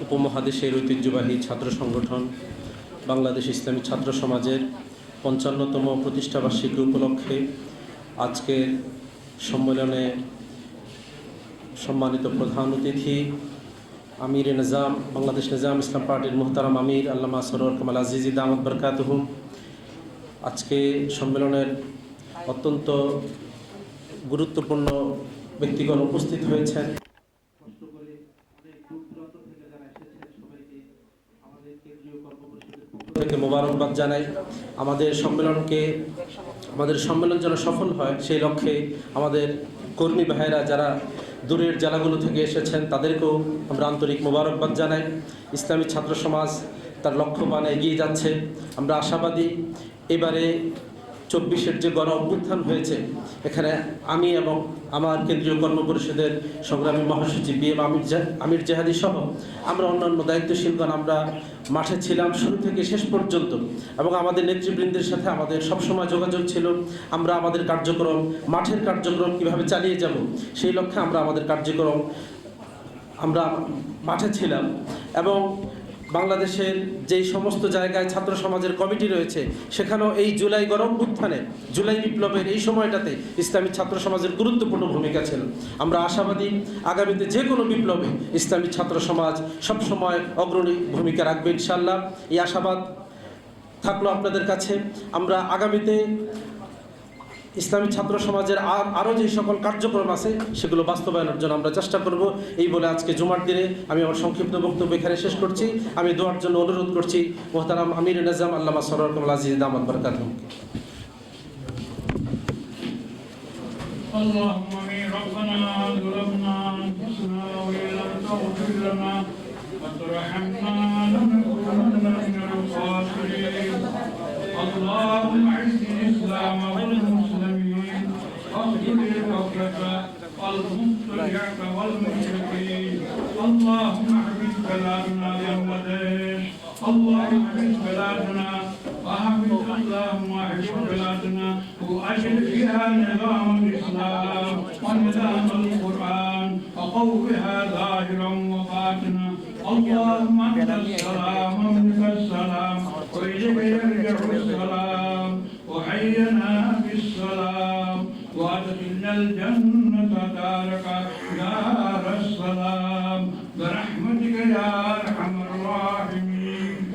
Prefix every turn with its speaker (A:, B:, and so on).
A: উপমহাদেশের ঐতিহ্যবাহী ছাত্র সংগঠন, বাংলাদেশ ইসলামী ছাত্র সমাজের পঞ্চান্নতম প্রতিষ্ঠাবার্ষিকী উপলক্ষে আজকের সম্মেলনে সম্মানিত প্রধান অতিথি আমির নিজাম, বাংলাদেশ নিজাম ইসলাম পার্টির মোহতারাম আমির, আল্লামা সরোয়ার কামাল আজিজি দামদ বরকাতহুম আজকে সম্মেলনের অত্যন্ত গুরুত্বপূর্ণ ব্যক্তিগণ উপস্থিত হয়েছেন। থেকে মোবারকবাদ জানাই। আমাদের সম্মেলনকে, আমাদের সম্মেলন যেন সফল হয়, সেই লক্ষ্যে আমাদের কর্মী ভাইয়েরা যারা দূরের জেলাগুলো থেকে এসেছেন, তাদেরকেও আমরা আন্তরিক মোবারকবাদ জানাই। ইসলামী ছাত্র সমাজ তার লক্ষ্যবান এগিয়ে যাচ্ছে। আমরা আশাবাদী, এবারে চব্বিশের যে গণ অভ্যুত্থান হয়েছে, এখানে আমি এবং আমার কেন্দ্রীয় কর্ম পরিষদের সংগ্রামী মহাসচিব বি এম আমির আমির জেহাদি সহ আমরা অন্যান্য দায়িত্বশীলগণ আমরা মাঠে ছিলাম শুরু থেকে শেষ পর্যন্ত এবং আমাদের নেতৃবৃন্দের সাথে আমাদের সবসময় যোগাযোগ ছিল, আমরা আমাদের কার্যক্রম, মাঠের কার্যক্রম কীভাবে চালিয়ে যাব, সেই লক্ষ্যে আমরা আমাদের কার্যক্রম, আমরা মাঠে ছিলাম এবং বাংলাদেশের যেই সমস্ত জায়গায় ছাত্র সমাজের কমিটি রয়েছে, সেখানেও এই জুলাই গরম উত্থানে, জুলাই বিপ্লবের এই সময়টাতে ইসলামী ছাত্র সমাজের গুরুত্বপূর্ণ ভূমিকা ছিল। আমরা আশাবাদী, আগামীতে যে কোনো বিপ্লবে ইসলামী ছাত্র সমাজ সবসময় অগ্রণী ভূমিকা রাখবে ইনশাল্লাহ এই আশাবাদ থাকল আপনাদের কাছে। আমরা আগামীতে ইসলামী ছাত্র সমাজের আর আরও যে সকল কার্যক্রম আছে সেগুলো বাস্তবায়নের জন্য আমরা চেষ্টা করব এই বলে আজকে জুমার দিনে আমি আমার সংক্ষিপ্ত বক্তব্য এখানে শেষ করছি আমি দোয়ার জন্য অনুরোধ করছি মোহতারাম আমির নাজাম আল্লামা সরর কমল আজিজ দামাদ বরকাত
B: اللهم امين ربنا ظلمنا انفسنا وان لم تغفر لنا وترحمنا واغفر الكفره والمبتدعه والمشركين اللهم احفظ بلادنا باموديش اللهم احفظ بلادنا وحفظ اللهم احفظ بلادنا واجل فيها نظام الاسلام ونظام القران وقوها ظاهرا وباطنا اللهم انت السلام ومنك السلام. وإليك يرجع السلام وادخلنا الجنة دارك دار السلام. برحمتك يا أرحم الراحمين.